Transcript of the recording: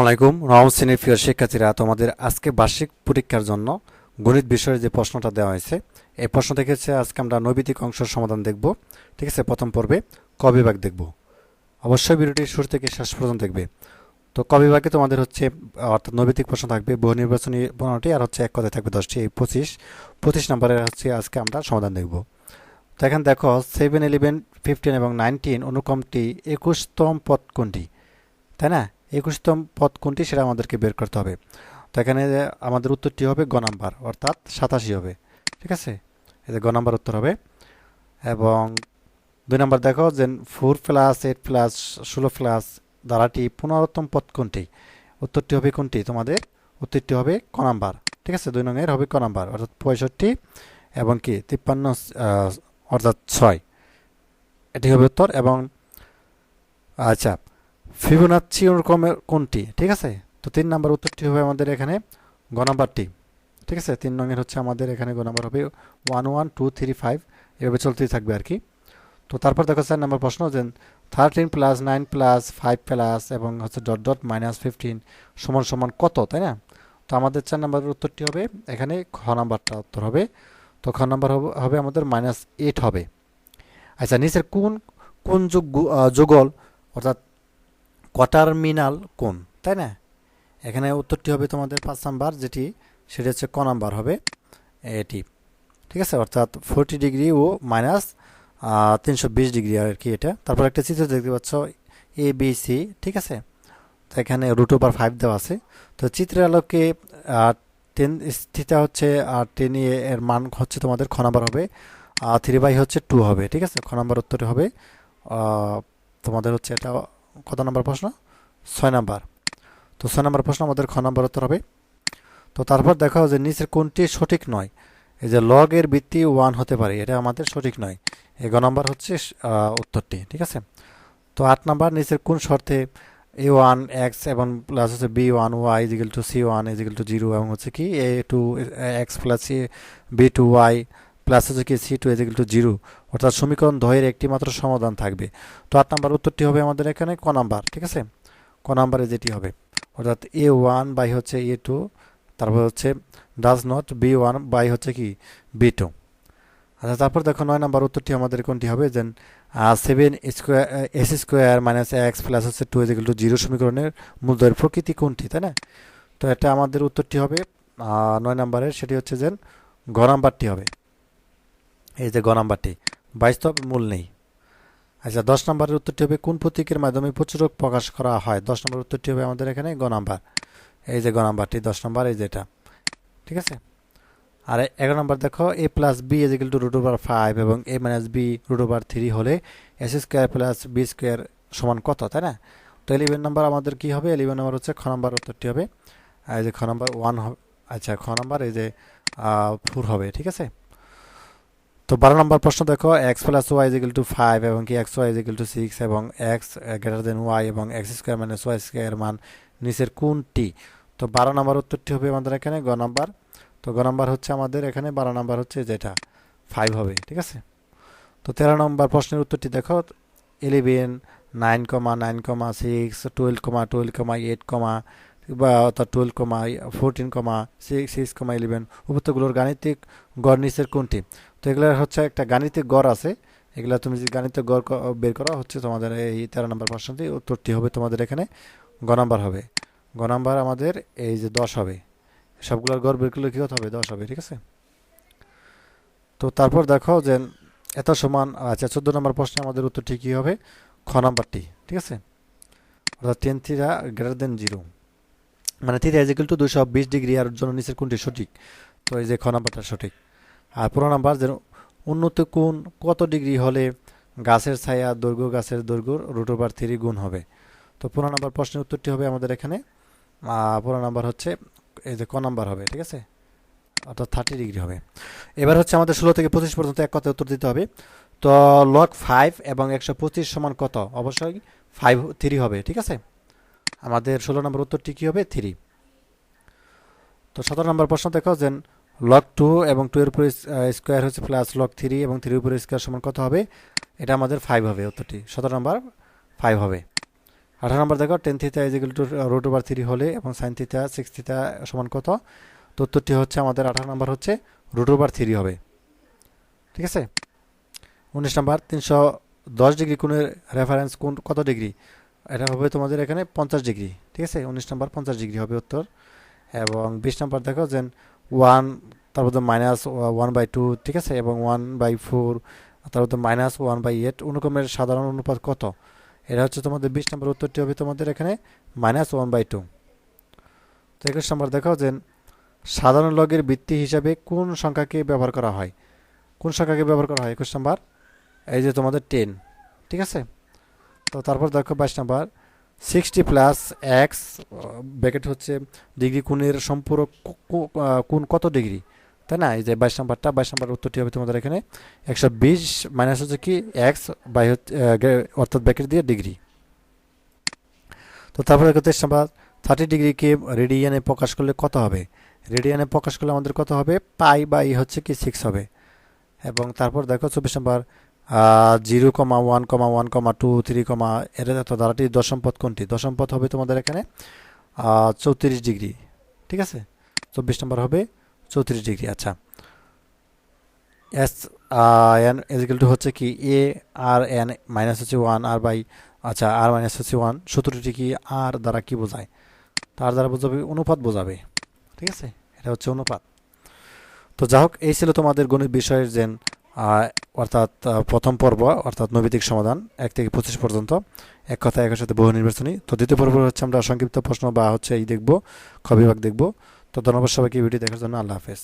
আসসালামাইকুম নবম শ্রেণির প্রিয় শিক্ষার্থীরা, তোমাদের আজকে বার্ষিক পরীক্ষার জন্য গণিত বিষয়ে যে প্রশ্নটা দেওয়া হয়েছে, এই প্রশ্ন হচ্ছে আজকে আমরা নৈবিতিক অংশের সমাধান দেখব। ঠিক আছে, প্রথম পর্বে ক বিভাগ দেখব। অবশ্যই ভিডিওটি শুরু থেকে শেষ পর্যন্ত দেখবে। তো ক বিভাগে তোমাদের হচ্ছে, অর্থাৎ নৈবিতিক প্রশ্ন থাকবে, বহু নির্বাচনী পনেরোটি, আর হচ্ছে এক কথায় থাকবে দশটি, এই পঁচিশ পঁচিশ নম্বরের হচ্ছে আজকে আমরা সমাধান দেখব। তো এখানে দেখো সেভেন ইলেভেন ফিফটিন এবং নাইনটিন অনুক্রমটি একুশতম পথ কোনটি? তাই না? একুশতম পদ কোনটি সেটা আমাদেরকে বের করতে হবে। তো এখানে আমাদের উত্তরটি হবে গ নাম্বার, অর্থাৎ সাতাশি হবে। ঠিক আছে? যে গ নাম্বার উত্তর হবে। এবং দুই নাম্বার দেখো যে ফোর প্লাস এইট প্লাস ষোলো প্লাস ধারাটি পুনরুত্তম পদ কোনটি? উত্তরটি হবে কোনটি? তোমাদের উত্তরটি হবে ক নাম্বার। ঠিক আছে? দুই নঙের হবে ক নাম্বার, অর্থাৎ পঁয়ষট্টি এবং কি? তিপ্পান্ন অর্থাৎ ছয়। এটি হবে উত্তর এবং আচ্ছা ফিবোনাচ্ছি অনুক্রমের কোনটি? ঠিক আছে? তো তিন নাম্বার উত্তরটি হবে আমাদের এখানে গ নাম্বারটি। ঠিক আছে? তিন রঙের হচ্ছে আমাদের এখানে গ নাম্বার হবে one one two three five. এভাবে চলতেই থাকবে আর কি। তো তারপর দেখো চার নাম্বার প্রশ্ন যে thirteen plus nine plus five plus এবং হচ্ছে ডট ডট মাইনাস ফিফটিন সমান সমান কত? তাই না? তো আমাদের চার নাম্বারের উত্তরটি হবে এখানে খ নাম্বারটা উত্তর হবে। তো খ নাম্বার হবে আমাদের মাইনাস এইট হবে। আচ্ছা নিচের কোন কোন যোগ যুগল অর্থাৎ কোয়াটারমিনাল কোন তাই না? এখানে উত্তরটি হবে তোমাদের পাঁচ নাম্বার, যেটি সেটি হচ্ছে ক নাম্বার হবে এটি, ঠিক আছে? অর্থাৎ ফোরটি ডিগ্রি ও মাইনাস তিনশো বিশ ডিগ্রি আর কি এটা। তারপর একটা চিত্র দেখতে পাচ্ছ, এ, বি, সি, ঠিক আছে? তো এখানে রুট ওভার ফাইভ দেওয়া আছে। তো চিত্রের আলোকে টেন স্থিতা হচ্ছে আর টেন এর মান হচ্ছে তোমাদের খ নাম্বার হবে থ্রি বাই হচ্ছে টু হবে, ঠিক আছে? খ নাম্বার উত্তরে হবে তোমাদের হচ্ছে এটা কত নম্বর প্রশ্ন? ছয় নাম্বার। তো ছয় নম্বর প্রশ্ন আমাদের খ নম্বর উত্তর হবে। তো তারপর দেখা যে নিচের কোনটি সঠিক নয়। এই যে লগের ভিত্তি ওয়ান হতে পারে, এটা আমাদের সঠিক নয়। এই গ নম্বর হচ্ছে উত্তরটি, ঠিক আছে? তো আট নাম্বার, নিচের কোন শর্তে এ ওয়ান এক্স এবং প্লাস হচ্ছে b one y equal to c one equal to zero এবং হচ্ছে কি a two x plus b two y plus হচ্ছে কি c two equal to zero অর্থাৎ সমীকরণ দ্বয়ের একটি মাত্র সমাধান থাকবে। তো আট নাম্বার উত্তরটি হবে আমাদের এখানে ক নাম্বার, ঠিক আছে? ক নাম্বারে যেটি হবে, অর্থাৎ এ ওয়ান বাই হচ্ছে এ টু তারপর হচ্ছে does not b one by হচ্ছে কি? বি টু আচ্ছা তারপর দেখো নয় নাম্বার উত্তরটি আমাদের কোনটি হবে? যেন seven square s square minus x plus হচ্ছে টু ইজিক্যাল টু জিরো সমীকরণের মূলদয়ের প্রকৃতি কোনটি, তাই না? তো এটা আমাদের উত্তরটি হবে নয় নাম্বারের, সেটি হচ্ছে যে গ নাম্বারটি হবে। এই যে গ নাম্বারটি বাস্তব মূল নেই। আচ্ছা দশ নম্বরের উত্তরটি হবে কোন প্রতীকের মাধ্যমে প্রচুরক প্রকাশ করা হয়? দশ নম্বর উত্তরটি হবে আমাদের এখানে গ নাম্বার। এই যে গ নাম্বারটি, দশ নম্বর, এই যেটা ঠিক আছে? আর এগারো নম্বর দেখো, a plus b equal to root over five এবং a minus b root over three হলে s square plus b square সমান কত, তাই না? তো ইলেভেন নম্বর আমাদের কি হবে? ইলেভেন নম্বর হচ্ছে খ নম্বর উত্তরটি হবে। এই যে খ নম্বর ওয়ান হবে আচ্ছা খ নম্বর এই যে ফোর হবে, ঠিক আছে? তো বারো নম্বর প্রশ্ন দেখো x plus y equal to five এবং কি x y equal to six এবং এক্স গ্রেটার দেন ওয়াই এবং x square minus y square মান নিচের কোনটি? তো বারো নম্বর উত্তরটি হবে আমাদের এখানে গ নাম্বার। তো গ নাম্বার হচ্ছে আমাদের এখানে, বারো নাম্বার হচ্ছে যেটা ফাইভ হবে, ঠিক আছে? তো তেরো নম্বর প্রশ্নের উত্তরটি দেখো eleven nine comma nine comma six twelve comma twelve comma eight comma বা অর্থাৎ twelve comma fourteen comma six six comma eleven উপত্যগুলোর গাণিতিক গড় নিচের কোনটি? তো এগুলোর হচ্ছে একটা গাণিতিক গড় আছে। এগুলো তুমি যদি গাণিতিক গড় বের করা, হচ্ছে তোমাদের এই তেরো নম্বর প্রশ্নটি, উত্তরটি হবে তোমাদের এখানে গ নাম্বার হবে। গ নাম্বার আমাদের এই যে দশ হবে। সবগুলোর গড় বের করলে কী হতে হবে? দশ হবে, ঠিক আছে? তো তারপর দেখো যে এত সমান আচ্ছা চোদ্দ নম্বর প্রশ্নে আমাদের উত্তরটি কী হবে? খ নাম্বারটি, ঠিক আছে? অর্থাৎ tan theta greater than zero মানে থিরা ইজিক্যাল টু দুশো বিশ ডিগ্রি, আর জন্য নিচের কোনটি সঠিক? তো এই যে খ নাম্বারটা সঠিক। আর পুরোনো নাম্বার যে উন্নত কোণ কত ডিগ্রি হলে গাছের ছায়া দৈর্ঘ্য গাছের দৈর্ঘ্য রুট ওভার থ্রি গুণ হবে? তো পুরো নাম্বার প্রশ্নের উত্তরটি হবে আমাদের এখানে। আহ, পুরো নাম্বার হচ্ছে এই যে ক নাম্বার হবে ঠিক আছে? অর্থাৎ থার্টি ডিগ্রি হবে। এবার হচ্ছে আমাদের ষোলো থেকে পঁচিশ পর্যন্ত এক কথায় উত্তর দিতে হবে। তো লক ফাইভ এবং একশো পঁচিশ সমান কত? অবশ্যই ফাইভ থ্রি হবে ঠিক আছে? আমাদের ষোলো নম্বর উত্তরটি কী হবে? থ্রি। তো সতেরো নম্বর প্রশ্ন দেখো যে লগ টু এবং টু এর উপরে স্কোয়ার হচ্ছে প্লাস লগ থ্রি এবং থ্রির উপরে স্কোয়ার সমান কত হবে? এটা আমাদের ফাইভ হবে উত্তরটি। সতেরো নম্বর ফাইভ হবে। আঠারো নম্বর দেখো tan theta is two root over three হলে এবং সাইন থিতা সিক্স থিতা সমান কত? তো উত্তরটি হচ্ছে আমাদের আঠারো নম্বর হচ্ছে রুট ওভার থ্রি হবে। ঠিক আছে? উনিশ নম্বর তিনশো দশ ডিগ্রি কোণের রেফারেন্স কোন কত ডিগ্রি এটা হবে তোমাদের এখানে পঞ্চাশ ডিগ্রি ঠিক আছে? উনিশ নম্বর পঞ্চাশ ডিগ্রি হবে উত্তর। এবং বিশ নম্বর দেখো যে ওয়ান তারপর তো মাইনাস ওয়ান বাই টু ঠিক আছে? এবং ওয়ান বাই ফোর তারপর তো মাইনাস ওয়ান বাই এইট অনুক্রমের সাধারণ অনুপাত কত? এটা হচ্ছে তোমাদের বিশ নম্বর উত্তরটি হবে তোমাদের এখানে মাইনাস ওয়ান বাই টু তো একুশ নম্বর দেখো যে সাধারণ লগের বৃত্তি হিসাবে কোন সংখ্যাকে ব্যবহার করা হয়? কোন সংখ্যাকে ব্যবহার করা হয়? একুশ নম্বর? এই যে তোমাদের টেন ঠিক আছে? তো তারপর দেখো বাইশ number. Sixty plus x bracket হচ্ছে ডিগ্রি কোণের সম্পূরক কোণ কত ডিগ্রি তাই না? এই যে বাইশ নাম্বারটা, বাইশ নাম্বার উত্তরটি হবে তোমাদের এখানে। একশো বিশ মাইনাস হচ্ছে কি? এক্স বাই অর্থাৎ ব্যাকেট দিয়ে ডিগ্রি তো তারপরে তেইশ নাম্বার থার্টি ডিগ্রিকে রেডিয়ানে প্রকাশ করলে কত হবে? রেডিয়ানে প্রকাশ করলে আমাদের কত হবে? পাই বাই হচ্ছে কি? সিক্স হবে। এবং তারপর দেখো চব্বিশ number zero comma one comma one comma two three comma এর এত ধারাটি দশম পথ কোনটি? দশম পথ হবে তোমাদের এখানে চৌত্রিশ ডিগ্রি ঠিক আছে? চব্বিশ নম্বর হবে চৌত্রিশ ডিগ্রি আচ্ছা। এস এন এজিক্যাল টু হচ্ছে কি এ আর এন মাইনাস হচ্ছে ওয়ান আর বাই আচ্ছা আর মাইনাস হচ্ছে ওয়ান সূত্রটি কি আর দ্বারা কি বোঝায়? তার দ্বারা বোঝাবে অনুপাত বোঝাবে ঠিক আছে? এটা হচ্ছে অনুপাত। তো যা হোক এই ছিল তোমাদের গণিত বিষয়ের যে আহ, অর্থাৎ প্রথম পর্ব, অর্থাৎ নৈবিতিক সমাধান, এক থেকে পঁচিশ পর্যন্ত। এক কথা একের সাথে বহু নির্বাচনী। তো দ্বিতীয় পর্ব হচ্ছে আমরা সংক্ষিপ্ত প্রশ্ন বা হচ্ছে এই দেখব, খ বিভাগ দেখব। তো ধন্যবাদ সবাইকে ভিডিও দেখার জন্য আল্লাহ হাফেজ।